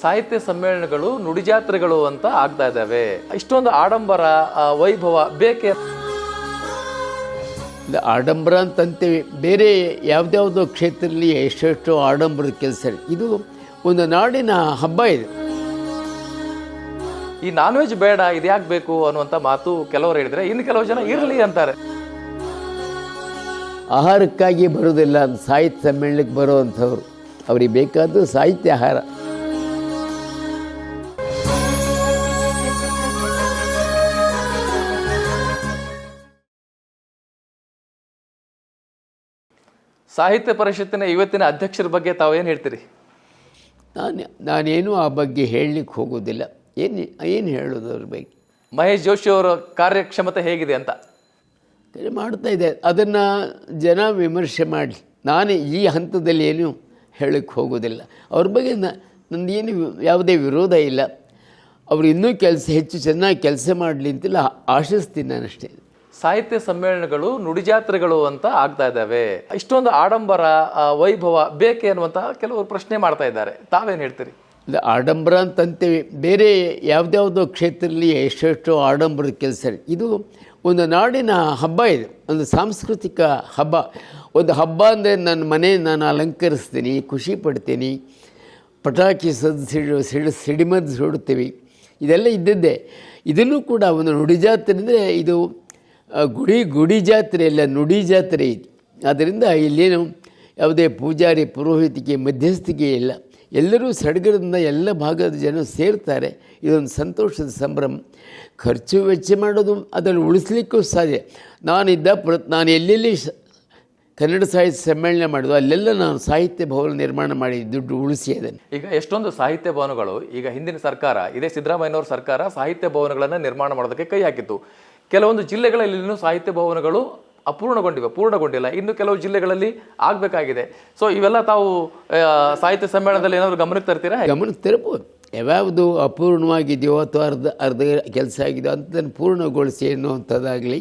ಸಾಹಿತ್ಯ ಸಮ್ಮೇಳನಗಳು ನುಡಿಜಾತ್ರೆಗಳು ಅಂತ ಆಗ್ತಾ ಇದ್ದಾವೆ. ಇಷ್ಟೊಂದು ಆಡಂಬರ ವೈಭವ ಬೇಕೆ? ಇದು ಆಡಂಬರ ಅಂತಂತೇವೆ ಬೇರೆ ಯಾವುದ್ಯಾವುದೋ ಕ್ಷೇತ್ರದಲ್ಲಿ ಎಷ್ಟೆಷ್ಟು ಆಡಂಬರದ ಕೆಲಸ ಇದು. ಒಂದು ನಾಡಿನ ಹಬ್ಬ ಇದೆ. ಈ ನಾನ್ ವೆಜ್ ಬೇಡ ಇದ್ಯಾಕ್ ಬೇಕು ಅನ್ನುವಂಥ ಮಾತು ಕೆಲವರು ಹೇಳಿದರೆ ಇನ್ನು ಕೆಲವು ಜನ ಇರಲಿ ಅಂತಾರೆ. ಆಹಾರಕ್ಕಾಗಿ ಬರೋದಿಲ್ಲ ಸಾಹಿತ್ಯ ಸಮ್ಮೇಳನಕ್ಕೆ ಬರುವಂಥವ್ರು. ಅವ್ರಿಗೆ ಬೇಕಾದ್ದು ಸಾಹಿತ್ಯ ಆಹಾರ ಸಾಹಿತ್ಯ ಪರಿಷತ್ತಿನ ಇವತ್ತಿನ ಅಧ್ಯಕ್ಷರ ಬಗ್ಗೆ ತಾವೇನು ಹೇಳ್ತೀರಿ? ನಾನು ನಾನೇನು ಆ ಬಗ್ಗೆ ಹೇಳಲಿಕ್ಕೆ ಹೋಗೋದಿಲ್ಲ ಏನು ಏನು ಹೇಳೋದು ಅವ್ರ ಬಗ್ಗೆ? ಮಹೇಶ್ ಜೋಶಿ ಅವರ ಕಾರ್ಯಕ್ಷಮತೆ ಹೇಗಿದೆ ಅಂತ. ಮಾಡ್ತಾ ಇದೆ. ಅದನ್ನು ಜನ ವಿಮರ್ಶೆ ಮಾಡಲಿ. ನಾನು ಈ ಹಂತದಲ್ಲಿ ಏನು ಹೇಳಕ್ಕೆ ಹೋಗೋದಿಲ್ಲ ಅವ್ರ ಬಗ್ಗೆ ನ ನಂದೇನು ಯಾವುದೇ ವಿರೋಧ ಇಲ್ಲ. ಅವರು ಇನ್ನೂ ಕೆಲಸ ಹೆಚ್ಚು ಚೆನ್ನಾಗಿ ಕೆಲಸ ಮಾಡಲಿ ಅಂತೆಲ್ಲ ಆಶಿಸ್ತೀನಿ ನಾನು ಅಷ್ಟೇ ಸಾಹಿತ್ಯ ಸಮ್ಮೇಳನಗಳು, ನುಡಿಜಾತ್ರೆಗಳು ಅಂತ ಆಗ್ತಾ ಇದ್ದಾವೆ. ಇಷ್ಟೊಂದು ಆಡಂಬರ ವೈಭವ ಬೇಕೆ ಅನ್ನುವಂತಹ ಕೆಲವರು ಪ್ರಶ್ನೆ ಮಾಡ್ತಾ ಇದ್ದಾರೆ. ತಾವೇನು ಹೇಳ್ತೀರಿ? ಇಲ್ಲ, ಆಡಂಬರ ಅಂತಂತೇವೆ ಬೇರೆ ಯಾವುದ್ಯಾವುದೋ ಕ್ಷೇತ್ರದಲ್ಲಿ ಎಷ್ಟೆಷ್ಟೋ ಆಡಂಬರದ ಕೆಲಸ ಇದು. ಒಂದು ನಾಡಿನ ಹಬ್ಬ ಇದು. ಒಂದು ಸಾಂಸ್ಕೃತಿಕ ಹಬ್ಬ. ಒಂದು ಹಬ್ಬ ಅಂದರೆ ನನ್ನ ಮನೆ ನಾನು ಅಲಂಕರಿಸ್ತೀನಿ, ಖುಷಿ ಪಡ್ತೀನಿ, ಪಟಾಕಿ ಸದ್ದು ಸಿಡು ಸಿಡು, ಸಿಡಿಮದ್ದು ಸುಡುತ್ತೀವಿ. ಇದೆಲ್ಲ ಇದ್ದದ್ದೇ. ಇದನ್ನು ಕೂಡ ಒಂದು ನುಡಿ ಜಾತ್ರೆ ಅಂದರೆ ಇದು ಗುಡಿ ಗುಡಿ ಜಾತ್ರೆ ಇಲ್ಲ ನುಡಿ ಜಾತ್ರೆ ಇದು ಆದ್ದರಿಂದ ಇಲ್ಲೇನು ಯಾವುದೇ ಪೂಜಾರಿ ಪುರೋಹಿತಿಕೆ ಮಧ್ಯಸ್ಥಿಕೆ ಇಲ್ಲ. ಎಲ್ಲರೂ ಸಡಗರದಿಂದ ಎಲ್ಲ ಭಾಗದ ಜನ ಸೇರ್ತಾರೆ. ಇದೊಂದು ಸಂತೋಷದ ಸಂಭ್ರಮ. ಖರ್ಚು ವೆಚ್ಚ ಮಾಡೋದು ಅದನ್ನು ಉಳಿಸ್ಲಿಕ್ಕೂ ಸಾಧ್ಯ. ನಾನಿದ್ದ ಪ್ರ, ನಾನು ಎಲ್ಲೆಲ್ಲಿ ಕನ್ನಡ ಸಾಹಿತ್ಯ ಸಮ್ಮೇಳನ ಮಾಡೋದು ಅಲ್ಲೆಲ್ಲ ನಾನು ಸಾಹಿತ್ಯ ಭವನ ನಿರ್ಮಾಣ ಮಾಡಿ ದುಡ್ಡು ಉಳಿಸಿ ಅದನ್ನು. ಈಗ ಎಷ್ಟೊಂದು ಸಾಹಿತ್ಯ ಭವನಗಳು, ಈಗ ಹಿಂದಿನ ಸರ್ಕಾರ, ಇದೇ ಸಿದ್ದರಾಮಯ್ಯನವ್ರ ಸರ್ಕಾರ ಸಾಹಿತ್ಯ ಭವನಗಳನ್ನು ನಿರ್ಮಾಣ ಮಾಡೋದಕ್ಕೆ ಕೈ ಹಾಕಿತ್ತು. ಕೆಲವೊಂದು ಜಿಲ್ಲೆಗಳಲ್ಲಿ ಇನ್ನೂ ಸಾಹಿತ್ಯ ಭವನಗಳು ಅಪೂರ್ಣಗೊಂಡಿವೆ, ಪೂರ್ಣಗೊಂಡಿಲ್ಲ. ಇನ್ನು ಕೆಲವು ಜಿಲ್ಲೆಗಳಲ್ಲಿ ಆಗಬೇಕಾಗಿದೆ. ಸೊ ಇವೆಲ್ಲ ತಾವು ಸಾಹಿತ್ಯ ಸಮ್ಮೇಳನದಲ್ಲಿ ಏನಾದರೂ ಗಮನಕ್ಕೆ ತರ್ತೀರಾ? ಗಮನಕ್ಕೆ ತರಬಹುದು ಯಾವ್ಯಾವುದು ಅಪೂರ್ಣವಾಗಿದೆಯೋ ಅಥವಾ ಅರ್ಧ ಅರ್ಧ ಕೆಲಸ ಆಗಿದೆಯೋ ಅಂಥದ್ದನ್ನು ಪೂರ್ಣಗೊಳಿಸಿ ಅನ್ನುವಂಥದ್ದಾಗಲಿ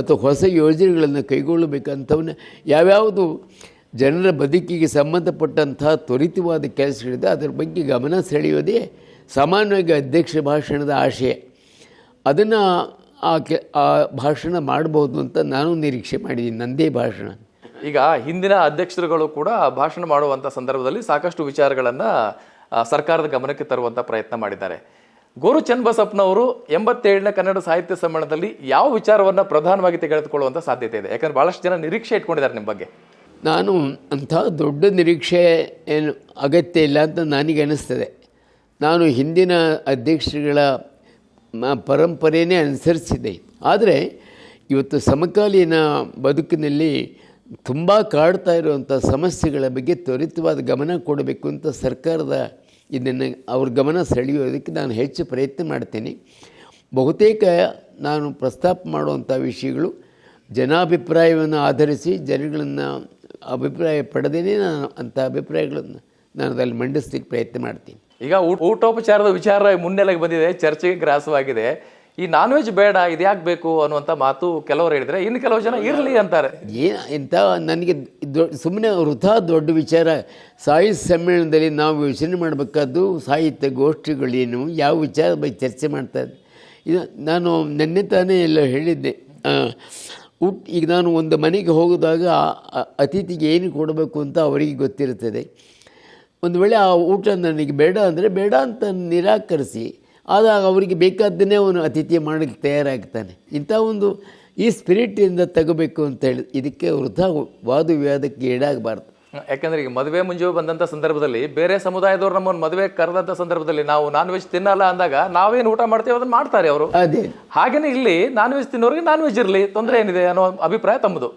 ಅಥವಾ ಹೊಸ ಯೋಜನೆಗಳನ್ನು ಕೈಗೊಳ್ಳಬೇಕಂಥವನ್ನ ಯಾವ್ಯಾವುದು ಜನರ ಬದುಕಿಗೆ ಸಂಬಂಧಪಟ್ಟಂತಹ ತ್ವರಿತವಾದ ಕೆಲಸಗಳಿದೆ, ಅದರ ಬಗ್ಗೆ ಗಮನ ಸೆಳೆಯೋದೇ ಸಾಮಾನ್ಯವಾಗಿ ಅಧ್ಯಕ್ಷ ಭಾಷಣದ ಆಶಯ. ಅದನ್ನು ಆ ಕೆ ಆ ಭಾಷಣ ಮಾಡ್ಬೋದು ಅಂತ ನಾನು ನಿರೀಕ್ಷೆ ಮಾಡಿದ್ದೀನಿ ನಂದೇ ಭಾಷಣ. ಈಗ ಹಿಂದಿನ ಅಧ್ಯಕ್ಷರುಗಳು ಕೂಡ ಭಾಷಣ ಮಾಡುವಂಥ ಸಂದರ್ಭದಲ್ಲಿ ಸಾಕಷ್ಟು ವಿಚಾರಗಳನ್ನು ಸರ್ಕಾರದ ಗಮನಕ್ಕೆ ತರುವಂಥ ಪ್ರಯತ್ನ ಮಾಡಿದ್ದಾರೆ. ಗೋರು ಚನ್ನಬಸಪ್ಪನವರು ಎಂಬತ್ತೇಳನೇ ಕನ್ನಡ ಸಾಹಿತ್ಯ ಸಮ್ಮೇಳನದಲ್ಲಿ ಯಾವ ವಿಚಾರವನ್ನು ಪ್ರಧಾನವಾಗಿ ತೆಗೆದುಕೊಳ್ಳುವಂಥ ಸಾಧ್ಯತೆ ಇದೆ? ಯಾಕಂದ್ರೆ ಭಾಳಷ್ಟು ಜನ ನಿರೀಕ್ಷೆ ಇಟ್ಕೊಂಡಿದ್ದಾರೆ ನಿಮ್ಮ ಬಗ್ಗೆ. ನಾನು ಅಂಥ ದೊಡ್ಡ ನಿರೀಕ್ಷೆ ಏನು ಅಗತ್ಯ ಇಲ್ಲ ಅಂತ ನನಗೆ ಅನ್ನಿಸ್ತದೆ ನಾನು ಹಿಂದಿನ ಅಧ್ಯಕ್ಷರುಗಳ ಮ- ಪರಂಪರೆಯೇ ಅನುಸರಿಸಿದೆ. ಆದರೆ ಇವತ್ತು ಸಮಕಾಲೀನ ಬದುಕಿನಲ್ಲಿ ತುಂಬ ಕಾಡ್ತಾ ಇರುವಂಥ ಸಮಸ್ಯೆಗಳ ಬಗ್ಗೆ ತ್ವರಿತವಾದ ಗಮನ ಕೊಡಬೇಕು ಅಂತ ಸರ್ಕಾರದ ಇದನ್ನು ಅವ್ರ ಗಮನ ಸೆಳೆಯೋದಕ್ಕೆ ನಾನು ಹೆಚ್ಚು ಪ್ರಯತ್ನ ಮಾಡ್ತೀನಿ. ಬಹುತೇಕ ನಾನು ಪ್ರಸ್ತಾಪ ಮಾಡುವಂಥ ವಿಷಯಗಳು ಜನಾಭಿಪ್ರಾಯವನ್ನು ಆಧರಿಸಿ ಜನಗಳನ್ನು ಅಭಿಪ್ರಾಯ ಪಡೆದೇ ನಾನು ಅಂಥ ಅಭಿಪ್ರಾಯಗಳನ್ನು ನಾನು ಅದರಲ್ಲಿ ಮಂಡಿಸ್ಲಿಕ್ಕೆ ಪ್ರಯತ್ನ ಮಾಡ್ತೀನಿ. ಈಗ ಊಟ ಊಟೋಪಚಾರದ ವಿಚಾರ ಮುನ್ನೆಲೆಗೆ ಬಂದಿದೆ, ಚರ್ಚೆಗೆ ಗ್ರಾಸವಾಗಿದೆ. ಈ ನಾನ್ ವೆಜ್ ಬೇಡ ಇದ್ಯಾಕ್ ಬೇಕು ಅನ್ನುವಂಥ ಮಾತು ಕೆಲವರು ಹೇಳಿದ್ರೆ ಇನ್ನು ಕೆಲವು ಜನ ಇರಲಿ ಅಂತಾರೆ. ಏನು ಇಂಥ ನನಗೆ ಸುಮ್ಮನೆ ವೃಥಾ ದೊಡ್ಡ ವಿಚಾರ. ಸಾಹಿತ್ಯ ಸಮ್ಮೇಳನದಲ್ಲಿ ನಾವು ಯೋಚನೆ ಮಾಡಬೇಕಾದ್ದು ಸಾಹಿತ್ಯ ಗೋಷ್ಠಿಗಳೇನು, ಯಾವ ವಿಚಾರ ಬಗ್ಗೆ ಚರ್ಚೆ ಮಾಡ್ತಾರೆ ಇದು ನಾನು ನಿನ್ನೆ ತಾನೇ ಎಲ್ಲ ಹೇಳಿದ್ದೆ. ಊಟ ಈಗ ನಾನು ಒಂದು ಮನೆಗೆ ಹೋಗಿದಾಗ ಅತಿಥಿಗೆ ಏನು ಕೊಡಬೇಕು ಅಂತ ಅವರಿಗೆ ಗೊತ್ತಿರುತ್ತದೆ. ಒಂದು ವೇಳೆ ಆ ಊಟ ನನಗೆ ಬೇಡ ಅಂದರೆ ಬೇಡ ಅಂತ ನಿರಾಕರಿಸಿ, ಆದಾಗ ಅವರಿಗೆ ಬೇಕಾದ್ದನ್ನೇ ಅವನು ಅತಿಥಿ ಮಾಡಲಿಕ್ಕೆ ತಯಾರಾಗ್ತಾನೆ. ಇಂಥ ಒಂದು ಈ ಸ್ಪಿರಿಟಿಂದ ತಗೋಬೇಕು ಅಂತ ಹೇಳಿ, ಇದಕ್ಕೆ ವೃದ್ಧ ವಾದ ವಿವಾದಕ್ಕೆ ಈಡಾಗಬಾರ್ದು. ಯಾಕಂದ್ರೆ ಈಗ ಮದುವೆ ಮುಂಜೆ ಬಂದಂಥ ಸಂದರ್ಭದಲ್ಲಿ ಬೇರೆ ಸಮುದಾಯದವ್ರು ನಮ್ಮನ್ನು ಮದುವೆ ಕರೆದಂಥ ಸಂದರ್ಭದಲ್ಲಿ ನಾವು ನಾನ್ ವೆಜ್ ತಿನ್ನಲ್ಲ ಅಂದಾಗ ನಾವೇನು ಊಟ ಮಾಡ್ತೀವಿ ಅದನ್ನ ಮಾಡ್ತಾರೆ ಅವರು. ಅದೇ. ಹಾಗೇನೆ ಇಲ್ಲಿ ನಾನ್ ವೆಜ್ ತಿನ್ನೋರಿಗೆ ನಾನ್ ವೆಜ್ ಇರಲಿ ತೊಂದರೆ ಏನಿದೆ ಅನ್ನೋ ಅಭಿಪ್ರಾಯ ತಮ್ಮದು.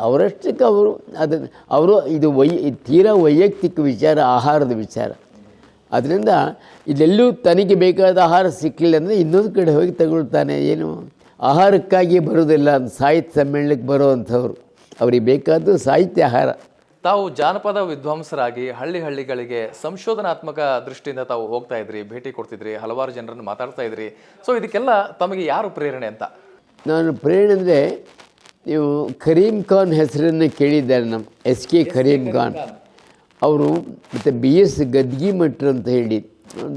ಅವರಷ್ಟಕ್ಕೆ ಅವರು ಅದು ಅವರು ಇದು ವೈ ತೀರಾ ವೈಯಕ್ತಿಕ ವಿಚಾರ ಆಹಾರದ ವಿಚಾರ. ಅದರಿಂದ ಇಲ್ಲೆಲ್ಲೂ ತನಗೆ ಬೇಕಾದ ಆಹಾರ ಸಿಕ್ಕಲಿಲ್ಲ ಅಂದರೆ ಇನ್ನೊಂದು ಕಡೆ ಹೋಗಿ ತಗೊಳ್ತಾನೆ. ಏನು ಆಹಾರಕ್ಕಾಗಿ ಬರೋದಿಲ್ಲ ಅಂತ ಸಾಹಿತ್ಯ ಸಮ್ಮೇಳನಕ್ಕೆ ಬರುವಂಥವ್ರು. ಅವ್ರಿಗೆ ಬೇಕಾದ್ದು ಸಾಹಿತ್ಯ ಆಹಾರ. ತಾವು ಜಾನಪದ ವಿದ್ವಾಂಸರಾಗಿ ಹಳ್ಳಿ ಹಳ್ಳಿಗಳಿಗೆ ಸಂಶೋಧನಾತ್ಮಕ ದೃಷ್ಟಿಯಿಂದ ತಾವು ಹೋಗ್ತಾ ಇದ್ರಿ ಭೇಟಿ ಕೊಡ್ತಿದ್ರಿ ಹಲವಾರು ಜನರನ್ನು ಮಾತಾಡ್ತಾ ಇದ್ರಿ. ಸೊ ಇದಕ್ಕೆಲ್ಲ ತಮಗೆ ಯಾರು ಪ್ರೇರಣೆ ಅಂತ? ನಾನು ಪ್ರೇರಣೆ ಅಂದರೆ ನೀವು ಕರೀಂ ಖಾನ್ ಹೆಸರನ್ನು ಕೇಳಿದ್ದಾರೆ ನಮ್ಮ ಎಸ್ ಕೆ ಕರೀಂ ಖಾನ್. ಅವರು ಮತ್ತು ಬಿ ಎಸ್ ಗದ್ಗಿ ಮಠ ಅಂತ ಹೇಳಿ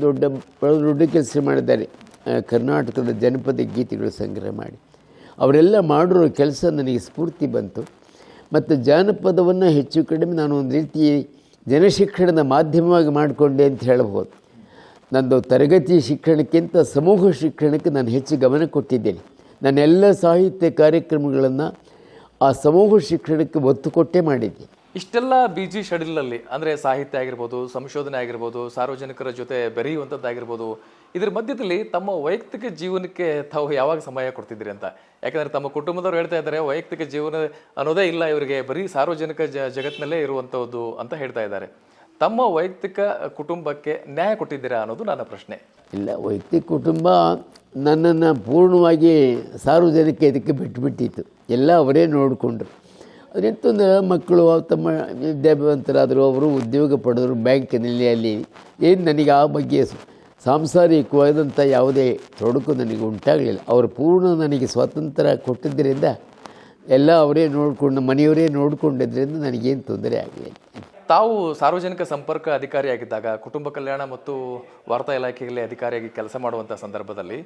ದೊಡ್ಡ ಬಹಳ ದೊಡ್ಡ ಕೆಲಸ ಮಾಡಿದ್ದಾರೆ. ಕರ್ನಾಟಕದ ಜನಪದ ಗೀತೆಗಳು ಸಂಗ್ರಹ ಮಾಡಿ. ಅವರೆಲ್ಲ ಮಾಡಿರೋ ಕೆಲಸ ನನಗೆ ಸ್ಫೂರ್ತಿ ಬಂತು. ಮತ್ತು ಜಾನಪದವನ್ನು ಹೆಚ್ಚು ಕಡಿಮೆ ನಾನು ಒಂದು ರೀತಿ ಜನಶಿಕ್ಷಣದ ಮಾಧ್ಯಮವಾಗಿ ಮಾಡಿಕೊಂಡೆ ಅಂತ ಹೇಳಬಹುದು. ನಂದು ತರಗತಿ ಶಿಕ್ಷಣಕ್ಕಿಂತ ಸಮೂಹ ಶಿಕ್ಷಣಕ್ಕೆ ನಾನು ಹೆಚ್ಚು ಗಮನ ಕೊಟ್ಟಿದ್ದೇನೆ. ನನ್ನೆಲ್ಲ ಸಾಹಿತ್ಯ ಕಾರ್ಯಕ್ರಮಗಳನ್ನು ಆ ಸಮೂಹ ಶಿಕ್ಷಣಕ್ಕೆ ಒತ್ತು ಕೊಟ್ಟೇ ಮಾಡಿದ್ದೆ. ಇಷ್ಟೆಲ್ಲ ಬಿಜಿ ಶೆಡ್ಯೂಲಲ್ಲಿ ಅಂದರೆ ಸಾಹಿತ್ಯ ಆಗಿರ್ಬೋದು, ಸಂಶೋಧನೆ ಆಗಿರ್ಬೋದು, ಸಾರ್ವಜನಿಕರ ಜೊತೆ ಬೆರೆಯುವಂಥದ್ದಾಗಿರ್ಬೋದು, ಇದ್ರ ಮಧ್ಯದಲ್ಲಿ ತಮ್ಮ ವೈಯಕ್ತಿಕ ಜೀವನಕ್ಕೆ ತಾವು ಯಾವಾಗ ಸಮಯ ಕೊಡ್ತಿದ್ದೀರಿ ಅಂತ? ಯಾಕಂದರೆ ತಮ್ಮ ಕುಟುಂಬದವ್ರು ಹೇಳ್ತಾ ಇದ್ದಾರೆ, ವೈಯಕ್ತಿಕ ಜೀವನ ಅನ್ನೋದೇ ಇಲ್ಲ ಇವರಿಗೆ, ಬರೀ ಸಾರ್ವಜನಿಕ ಜ, ಜಗತ್ತಿನಲ್ಲೇ ಇರುವಂಥದ್ದು ಅಂತ ಹೇಳ್ತಾ ಇದ್ದಾರೆ. ತಮ್ಮ ವೈಯಕ್ತಿಕ ಕುಟುಂಬಕ್ಕೆ ನ್ಯಾಯ ಕೊಟ್ಟಿದ್ದೀರಾ ಅನ್ನೋದು ನನ್ನ ಪ್ರಶ್ನೆ. ಇಲ್ಲ, ವೈಯಕ್ತಿಕ ಕುಟುಂಬ ನನ್ನನ್ನು ಪೂರ್ಣವಾಗಿ ಸಾರ್ವಜನಿಕ ಇದಕ್ಕೆ ಬಿಟ್ಟುಬಿಟ್ಟಿತ್ತು ಎಲ್ಲ ಅವರೇ ನೋಡಿಕೊಂಡ್ರು. ಅದೆಂತಂದ್ರೆ ಮಕ್ಕಳು ತಮ್ಮ ವಿದ್ಯಾಭ್ಯಾಸರಾದರು ಅವರು ಉದ್ಯೋಗ ಪಡೆದರು ಬ್ಯಾಂಕಿನಲ್ಲಿ, ಅಲ್ಲಿ ಏನು ನನಗೆ ಆ ಬಗ್ಗೆ ಸಾಂಸಾರಿಕವಾದಂಥ ಯಾವುದೇ ತೊಡಕು ನನಗೆ ಉಂಟಾಗಲಿಲ್ಲ. ಅವರು ಪೂರ್ಣ ನನಗೆ ಸ್ವಾತಂತ್ರ್ಯ ಕೊಟ್ಟಿದ್ದರಿಂದ ಎಲ್ಲ ಅವರೇ ನೋಡಿಕೊಂಡು, ಮನೆಯವರೇ ನೋಡಿಕೊಂಡಿದ್ದರಿಂದ ನನಗೇನು ತೊಂದರೆ ಆಗಲಿಲ್ಲ. ತಾವು ಸಾರ್ವಜನಿಕ ಸಂಪರ್ಕ ಅಧಿಕಾರಿಯಾಗಿದ್ದಾಗ ಕುಟುಂಬ ಕಲ್ಯಾಣ ಮತ್ತು ವಾರ್ತಾ ಇಲಾಖೆಯಲ್ಲಿ ಅಧಿಕಾರಿಯಾಗಿ ಕೆಲಸ ಮಾಡುವಂಥ ಸಂದರ್ಭದಲ್ಲಿ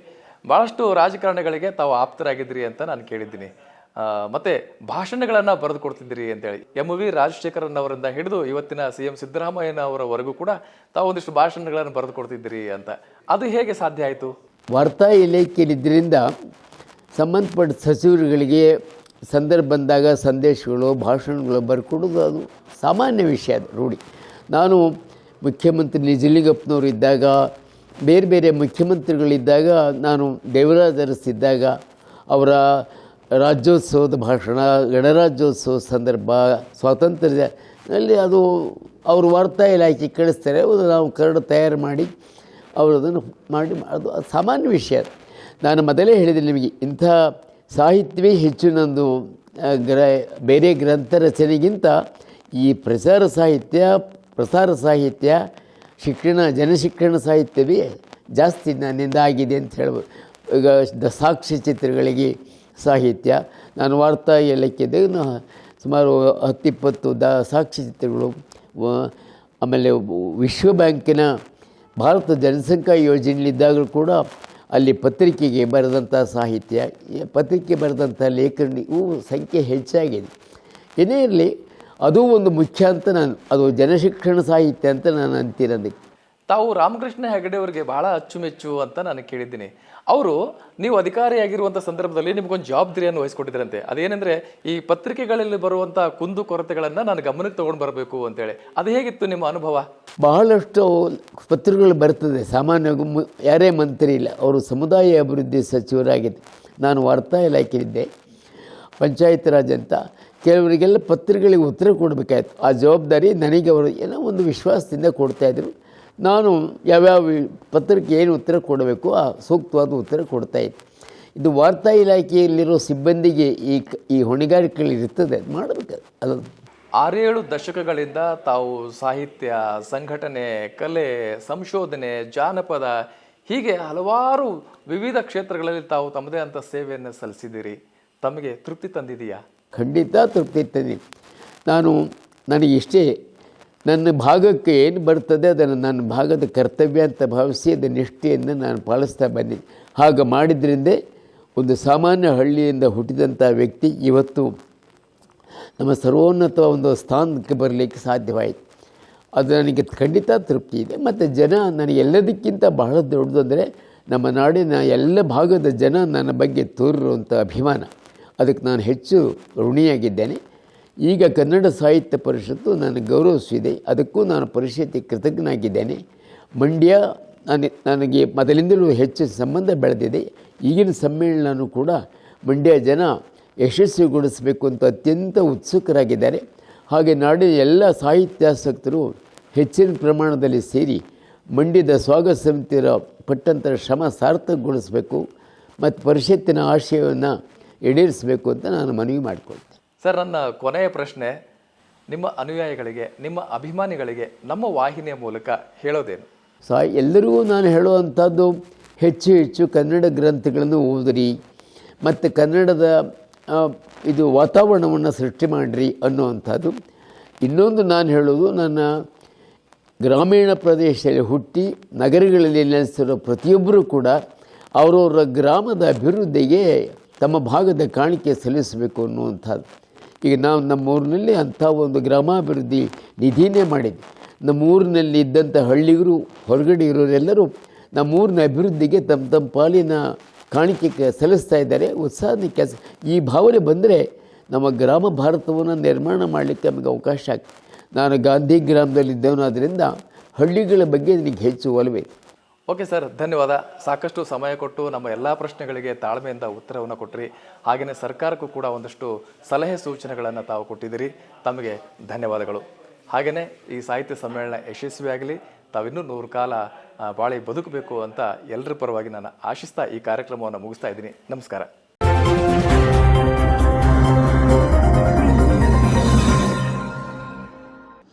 ಭಾಳಷ್ಟು ರಾಜಕಾರಣಿಗಳಿಗೆ ತಾವು ಆಪ್ತರಾಗಿದ್ದೀರಿ ಅಂತ ನಾನು ಕೇಳಿದ್ದೀನಿ. ಮತ್ತೆ ಭಾಷಣಗಳನ್ನು ಬರೆದು ಕೊಡ್ತಿದ್ದೀರಿ ಅಂತೇಳಿ. ಎಂ ವಿ ರಾಜಶೇಖರನ್ ಅವರಿಂದ ಹಿಡಿದು ಇವತ್ತಿನ ಸಿ ಎಂ ಸಿದ್ದರಾಮಯ್ಯನ ಅವರವರೆಗೂ ಕೂಡ ತಾವು ಒಂದಿಷ್ಟು ಭಾಷಣಗಳನ್ನು ಬರೆದು ಕೊಡ್ತಿದ್ದೀರಿ ಅಂತ. ಅದು ಹೇಗೆ ಸಾಧ್ಯ ಆಯಿತು? ವಾರ್ತಾ ಇಲಾಖೆಯಲ್ಲಿದ್ದರಿಂದ ಸಂಬಂಧಪಟ್ಟ ಸಚಿವರುಗಳಿಗೆ ಸಂದರ್ಭ ಬಂದಾಗ ಸಂದೇಶಗಳು, ಭಾಷಣಗಳು ಬರ್ಕೊಡೋದು ಅದು ಸಾಮಾನ್ಯ ವಿಷಯ ಅದು ರೂಢಿ ನಾನು ಮುಖ್ಯಮಂತ್ರಿ ನಿಜಲಿಂಗಪ್ಪನವರು ಇದ್ದಾಗ ಬೇರೆ ಬೇರೆ ಮುಖ್ಯಮಂತ್ರಿಗಳಿದ್ದಾಗ, ನಾನು ದೇವರಾಜ ಅರಸಿದ್ದಾಗ ಅವರ ರಾಜ್ಯೋತ್ಸವದ ಭಾಷಣ, ಗಣರಾಜ್ಯೋತ್ಸವ ಸಂದರ್ಭ ಸ್ವಾತಂತ್ರ್ಯ ಅಲ್ಲಿ ಅದು ಅವರು ವಾರ್ತಾ ಇಲಾಖೆ ಕಳಿಸ್ತಾರೆ, ಅದು ನಾವು ಕರಡು ತಯಾರು ಮಾಡಿ ಅವರು ಅದನ್ನು ಮಾಡಿ ಅದು ಸಾಮಾನ್ಯ ವಿಷಯ ನಾನು ಮೊದಲೇ ಹೇಳಿದೆ ನಿಮಗೆ, ಇಂಥ ಸಾಹಿತ್ಯವೇ ಹೆಚ್ಚು ನಂದು ಗ್ರ, ಬೇರೆ ಗ್ರಂಥ ರಚನೆಗಿಂತ ಈ ಪ್ರಚಾರ ಸಾಹಿತ್ಯ, ಪ್ರಸಾರ ಸಾಹಿತ್ಯ, ಶಿಕ್ಷಣ, ಜನಶಿಕ್ಷಣ ಸಾಹಿತ್ಯವೇ ಜಾಸ್ತಿ ನನ್ನಿಂದ ಆಗಿದೆ ಅಂತ ಹೇಳ್ಬೋದು. ಈಗ ದ ಸಾಕ್ಷಿ ಚಿತ್ರಗಳಿಗೆ ಸಾಹಿತ್ಯ. ನಾನು ವಾರ್ತಾ ಇಲಾಖೆದಾಗ ನಾ- ಸುಮಾರು ಹತ್ತಿಪ್ಪತ್ತು ದ ಸಾಕ್ಷಿ ಚಿತ್ರಗಳು ಆಮೇಲೆ ವಿಶ್ವ ಬ್ಯಾಂಕಿನ ಭಾರತ ಜನಸಂಖ್ಯಾ ಯೋಜನೆಯಲ್ಲಿದ್ದಾಗಲೂ ಕೂಡ ಅಲ್ಲಿ ಪತ್ರಿಕೆಗೆ ಬರೆದಂಥ ಸಾಹಿತ್ಯ ಪತ್ರಿಕೆ ಬರೆದಂಥ ಲೇಖನಿ, ಇವು ಸಂಖ್ಯೆ ಹೆಚ್ಚಾಗಿದೆ. ಏನೇ ಇರಲಿ, ಅದು ಒಂದು ಮುಖ್ಯ ಅಂತ ನಾನು, ಅದು ಜನಶಿಕ್ಷಣ ಸಾಹಿತ್ಯ ಅಂತ ನಾನು ಅಂತೀನದಕ್ಕೆ. ತಾವು ರಾಮಕೃಷ್ಣ ಹೆಗಡೆ ಅವರಿಗೆ ಬಹಳ ಅಚ್ಚುಮೆಚ್ಚು ಅಂತ ನಾನು ಕೇಳಿದ್ದೀನಿ. ಅವರು ನೀವು ಅಧಿಕಾರಿಯಾಗಿರುವಂಥ ಸಂದರ್ಭದಲ್ಲಿ ನಿಮಗೊಂದು ಜವಾಬ್ದಾರಿಯನ್ನು ವಹಿಸ್ಕೊಟ್ಟಿದ್ರಂತೆ. ಅದೇನೆಂದರೆ ಈ ಪತ್ರಿಕೆಗಳಲ್ಲಿ ಬರುವಂಥ ಕುಂದು ಕೊರತೆಗಳನ್ನು ನಾನು ಗಮನಕ್ಕೆ ತೊಗೊಂಡು ಬರಬೇಕು ಅಂತೇಳಿ ಅದು ಹೇಗಿತ್ತು ನಿಮ್ಮ ಅನುಭವ? ಬಹಳಷ್ಟು ಪತ್ರಿಕೆಗಳು ಬರ್ತದೆ. ಸಾಮಾನ್ಯವಾಗಿ ಯಾರೇ ಮಂತ್ರಿ ಇಲ್ಲ, ಅವರು ಸಮುದಾಯ ಅಭಿವೃದ್ಧಿ ಸಚಿವರಾಗಿದ್ದೆ ನಾನು ವಾರ್ತಾ ಇಲಾಖೆಯಿದ್ದೆ ಪಂಚಾಯತ್ ರಾಜ್ ಅಂತ ಕೆಲವರಿಗೆಲ್ಲ ಪತ್ರಿಕೆಗಳಿಗೆ ಉತ್ತರ ಕೊಡಬೇಕಾಯ್ತು. ಆ ಜವಾಬ್ದಾರಿ ನನಗೆ ಅವರು ಏನೋ ಒಂದು ವಿಶ್ವಾಸದಿಂದ ಕೊಡ್ತಾಯಿದ್ರು ನಾನು ಯಾವ್ಯಾವ ಪತ್ರಿಕೆ ಏನು ಉತ್ತರ ಕೊಡಬೇಕು ಆ ಸೂಕ್ತವಾದ ಉತ್ತರ ಕೊಡ್ತಾಯಿದ್ದೆ ಇದು ವಾರ್ತಾ ಇಲಾಖೆಯಲ್ಲಿರೋ ಸಿಬ್ಬಂದಿಗೆ ಈ ಕ- ಈ ಹೊಣೆಗಾರಿಕೆಗಳಿರ್ತದೆ ಮಾಡಬೇಕು ಅದು ಆರೇಳು ದಶಕಗಳಿಂದ ತಾವು ಸಾಹಿತ್ಯ ಸಂಘಟನೆ ಕಲೆ ಸಂಶೋಧನೆ ಜಾನಪದ ಹೀಗೆ ಹಲವಾರು ವಿವಿಧ ಕ್ಷೇತ್ರಗಳಲ್ಲಿ ತಾವು ತಮ್ಮದೇ ಅಂತ ಸೇವೆಯನ್ನು ಸಲ್ಲಿಸಿದ್ದೀರಿ. ತಮಗೆ ತೃಪ್ತಿ ತಂದಿದೆಯಾ? ಖಂಡಿತ ತೃಪ್ತಿ ತಂದಿದೆ. ನಾನು ನನಗೆ ಇಷ್ಟೇ ನನ್ನ ಭಾಗಕ್ಕೆ ಏನು ಬರ್ತದೆ, ಅದನ್ನು ನನ್ನ ಭಾಗದ ಕರ್ತವ್ಯ ಅಂತ ಭಾವಿಸಿ ಅದರ ನಿಷ್ಠೆಯನ್ನು ನಾನು ಪಾಲಿಸ್ತಾ ಬನ್ನಿ ಹಾಗೆ ಮಾಡಿದ್ರಿಂದ ಒಂದು ಸಾಮಾನ್ಯ ಹಳ್ಳಿಯಿಂದ ಹುಟ್ಟಿದಂಥ ವ್ಯಕ್ತಿ ಇವತ್ತು ನಮ್ಮ ಸರ್ವೋನ್ನತ ಒಂದು ಸ್ಥಾನಕ್ಕೆ ಬರಲಿಕ್ಕೆ ಸಾಧ್ಯವಾಯಿತು. ಅದು ನನಗೆ ಖಂಡಿತ ತೃಪ್ತಿ ಇದೆ. ಮತ್ತು ಜನ ನನಗೆ ಎಲ್ಲದಕ್ಕಿಂತ ಬಹಳ ದೊಡ್ಡದಂದರೆ ನಮ್ಮ ನಾಡಿನ ಎಲ್ಲ ಭಾಗದ ಜನ ನನ್ನ ಬಗ್ಗೆ ತೋರಿರುವಂಥ ಅಭಿಮಾನ. ಅದಕ್ಕೆ ನಾನು ಹೆಚ್ಚು ಋಣಿಯಾಗಿದ್ದೇನೆ. ಈಗ ಕನ್ನಡ ಸಾಹಿತ್ಯ ಪರಿಷತ್ತು ನನಗೆ ಗೌರವಿಸಿದೆ. ಅದಕ್ಕೂ ನಾನು ಪರಿಷತ್ತಿಗೆ ಕೃತಜ್ಞನಾಗಿದ್ದೇನೆ. ಮಂಡ್ಯ ನಾನು ನನಗೆ ಮೊದಲಿಂದಲೂ ಹೆಚ್ಚು ಸಂಬಂಧ ಬೆಳೆದಿದೆ. ಈಗಿನ ಸಮ್ಮೇಳನನೂ ಕೂಡ ಮಂಡ್ಯ ಜನ ಯಶಸ್ವಿಗೊಳಿಸಬೇಕು ಅಂತ ಅತ್ಯಂತ ಉತ್ಸುಕರಾಗಿದ್ದಾರೆ. ಹಾಗೆ ನಾಡಿನ ಎಲ್ಲ ಸಾಹಿತ್ಯಾಸಕ್ತರು ಹೆಚ್ಚಿನ ಪ್ರಮಾಣದಲ್ಲಿ ಸೇರಿ ಮಂಡ್ಯದ ಸ್ವಾಗತ ಸಮಿತಿಯರ ಪಟ್ಟಂತರ ಶ್ರಮ ಸಾರ್ಥಕಗೊಳಿಸಬೇಕು ಮತ್ತು ಪರಿಷತ್ತಿನ ಆಶಯವನ್ನು ಈಡೇರಿಸಬೇಕು ಅಂತ ನಾನು ಮನವಿ ಮಾಡಿಕೊಳ್ತೇನೆ. ಸರ್ ನನ್ನ ಕೊನೆಯ ಪ್ರಶ್ನೆ, ನಿಮ್ಮ ಅನುಯಾಯಿಗಳಿಗೆ, ನಿಮ್ಮ ಅಭಿಮಾನಿಗಳಿಗೆ, ನಮ್ಮ ವಾಹಿನಿಯ ಮೂಲಕ ಹೇಳೋದೇನು? ಸೊ, ಎಲ್ಲರಿಗೂ ನಾನು ಹೇಳುವಂಥದ್ದು ಹೆಚ್ಚು ಹೆಚ್ಚು ಕನ್ನಡ ಗ್ರಂಥಗಳನ್ನು ಓದಿರಿ, ಮತ್ತು ಕನ್ನಡದ ಇದು ವಾತಾವರಣವನ್ನು ಸೃಷ್ಟಿ ಮಾಡಿರಿ ಅನ್ನುವಂಥದ್ದು. ಇನ್ನೊಂದು ನಾನು ಹೇಳೋದು ನನ್ನ ಗ್ರಾಮೀಣ ಪ್ರದೇಶದಲ್ಲಿ ಹುಟ್ಟಿ ನಗರಗಳಲ್ಲಿ ನೆಲೆಸಿರೋ ಪ್ರತಿಯೊಬ್ಬರೂ ಕೂಡ ಅವರವರ ಗ್ರಾಮದ ಅಭಿವೃದ್ಧಿಗೆ ತಮ್ಮ ಭಾಗದ ಕಾಣಿಕೆ ಸಲ್ಲಿಸಬೇಕು ಅನ್ನುವಂಥದ್ದು. ಈಗ ನಾವು ನಮ್ಮೂರಿನಲ್ಲಿ ಅಂಥ ಒಂದು ಗ್ರಾಮಾಭಿವೃದ್ಧಿ ನಿಧಿನೇ ಮಾಡಿದ್ವಿ. ನಮ್ಮೂರಿನಲ್ಲಿ ಇದ್ದಂಥ ಹಳ್ಳಿಗರು, ಹೊರಗಡೆ ಇರೋರೆಲ್ಲರೂ ನಮ್ಮೂರಿನ ಅಭಿವೃದ್ಧಿಗೆ ತಮ್ಮ ತಮ್ಮ ಪಾಲಿನ ಕಾಣಿಕೆ ಸಲ್ಲಿಸ್ತಾ ಇದ್ದಾರೆ. ಉತ್ಸಾಹದ ಕೆಲಸ. ಈ ಭಾವನೆ ಬಂದರೆ ನಮ್ಮ ಗ್ರಾಮ ಭಾರತವನ್ನು ನಿರ್ಮಾಣ ಮಾಡಲಿಕ್ಕೆ ನಮಗೆ ಅವಕಾಶ ಆಗ್ತದೆ. ನಾನು ಗಾಂಧಿ ಗ್ರಾಮದಲ್ಲಿದ್ದವನಾದ್ದರಿಂದ ಹಳ್ಳಿಗಳ ಬಗ್ಗೆ ನನಗೆ ಹೆಚ್ಚು ಒಲವೇ. ಓಕೆ ಸರ್, ಧನ್ಯವಾದ. ಸಾಕಷ್ಟು ಸಮಯ ಕೊಟ್ಟು ನಮ್ಮ ಎಲ್ಲ ಪ್ರಶ್ನೆಗಳಿಗೆ ತಾಳ್ಮೆಯಿಂದ ಉತ್ತರವನ್ನು ಕೊಟ್ಟಿರಿ ಹಾಗೆಯೇ ಸರ್ಕಾರಕ್ಕೂ ಕೂಡ ಒಂದಷ್ಟು ಸಲಹೆ ಸೂಚನೆಗಳನ್ನು ತಾವು ಕೊಟ್ಟಿದ್ದೀರಿ. ತಮಗೆ ಧನ್ಯವಾದಗಳು. ಹಾಗೆಯೇ ಈ ಸಾಹಿತ್ಯ ಸಮ್ಮೇಳನ ಯಶಸ್ವಿಯಾಗಲಿ ತಾವಿನ್ನೂ ನೂರು ಕಾಲ ಬಾಳಿ ಬದುಕಬೇಕು ಅಂತ ಎಲ್ಲರ ಪರವಾಗಿ ನಾನು ಆಶಿಸ್ತಾ ಈ ಕಾರ್ಯಕ್ರಮವನ್ನು ಮುಗಿಸ್ತಾ ಇದ್ದೀನಿ. ನಮಸ್ಕಾರ.